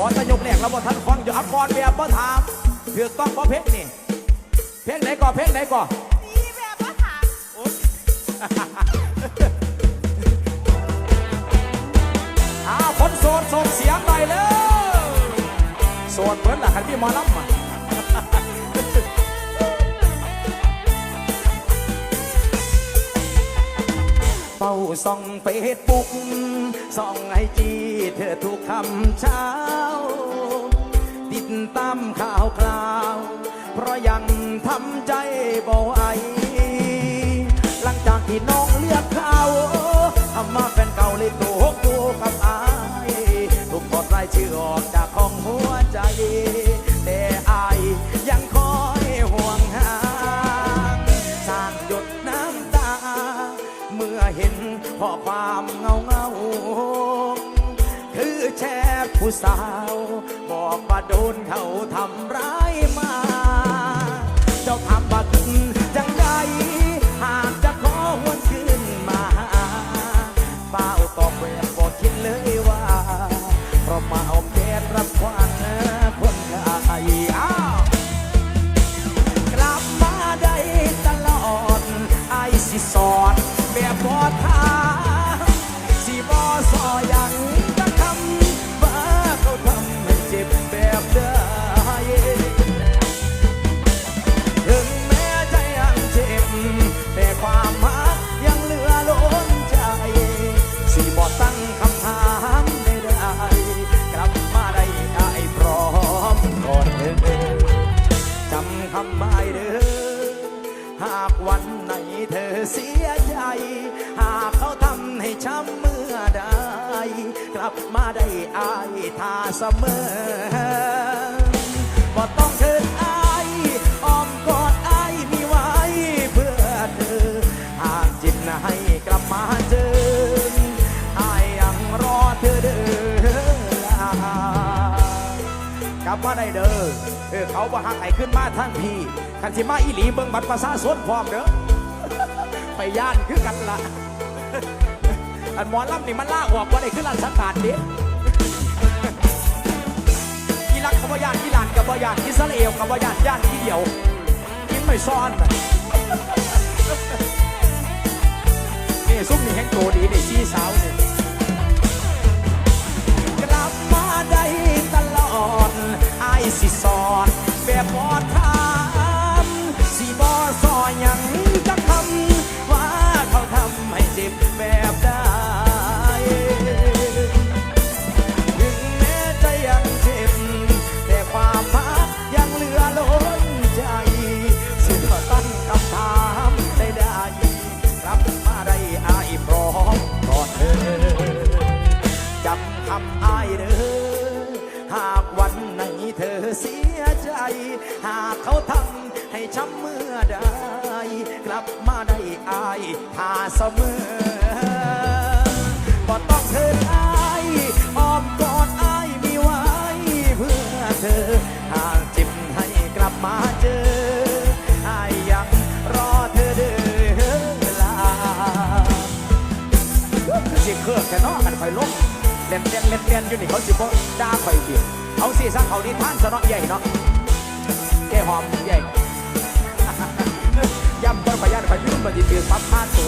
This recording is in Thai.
พอจะยกแหลกแล้วบ่ทันฟังอยู่อักกรแบบบ่ถามเถือต้องบ่เพลงนี่ เพลงไหนก่อเพลงไหนก่อมีแบบว่าถามอ้าวคนโสดส่งเสียงไปเลยโสดเหมือนล่ะคันพี่มอลำอะาส่องเฟซบุ๊กส่องไอจีเธอทุกคำเช้า ติดตามข่าวคราว เพราะยังทำใจบ่ไหวหลังจากที่น้องเลือกเขาทำมาแฟนเก่าเลยตัวหกตัวกับอายถูกถอดรายชื่อออกจาก อความเงาเงาคือแชร์ผู้สาว บอกว่าโดนเขาทำร้ายมา เจ้าทำบักจังใดหากจะขอหวนคืนมาเป้าตอบแบบบอกคิดเลยว่า เพราะมาเอาแกนรับควันคนไทยอ้าวกลับมาได้ตลอด ไอายสิสอนแบบบอทา บายเด้อหากวันไหนเธอเสียใจ หากเขาทำให้ช้ำเมื่อใด กลับมาได้อายท่าเสมอ บมาได้เด้อเออเขาบ่หักไห้ขึ้นมาทั้งพี่คันสิมาอีหลีเบิ่งบัตรประชาชนพร้อมเด้อไปย่านคือกันละอันหมอลำนี่มันลากออกว่าได้ขึ้นราชการเด้อีรักกับว่ายานอีหลานกับว่ายานอิสราเอลกับว่ายานย่านที่เดียวกินไม่ซ่อนนี่ซุปนี่แห้งโตดีนี่ อน ใจ หากเขาทำให้ช้ำเมื่อใดกลับมาได้อายท่าเสมอบ่ต้องเธออายอ้อมกอดอายมีไว้เพื่อเธอ หากจิบให้กลับมาเจออายยังรอเธอเด้อลาคือสิเครื่อกแค่นอกันคอยลบเล่นเล่นเล่นเล่นอยู่นี่เขาสิบ่ด่าคอยเบียดเอาสิซะเขาดีท่านสนอใหญ่เนาะ แกหอมใหญ่ย่ำต้นพยานไปยืนปฏิเสธปั๊บพาตัว